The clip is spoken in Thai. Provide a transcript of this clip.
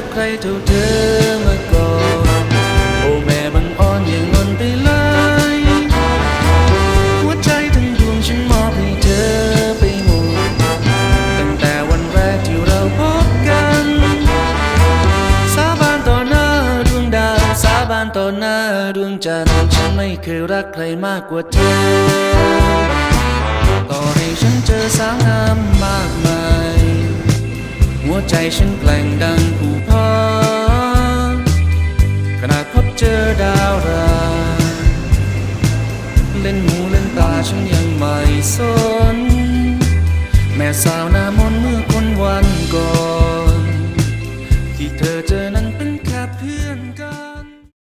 รักใครเท่าเธอมาก่อน โอ้แม่บังอ่อนอย่างนนไปเลยหัวใจทั้งดวงฉันมอบให้เธอไปหมด ตั้งแต่วันแรกที่เราพบกัน สาบานต่อหน้าดวงดาว สาบานต่อหน้าดวงจันทร์ ฉันไม่เคยรักใครมากกว่าเธอ ต่อให้ฉันเจอสาวงามมากมาย หัวใจฉันแกล่งดัง ดาวราเล่นหูเล่นตาฉันยังไม่สน แม่สาวหน้ามนเมื่อคนวันก่อน ที่เธอเจอน้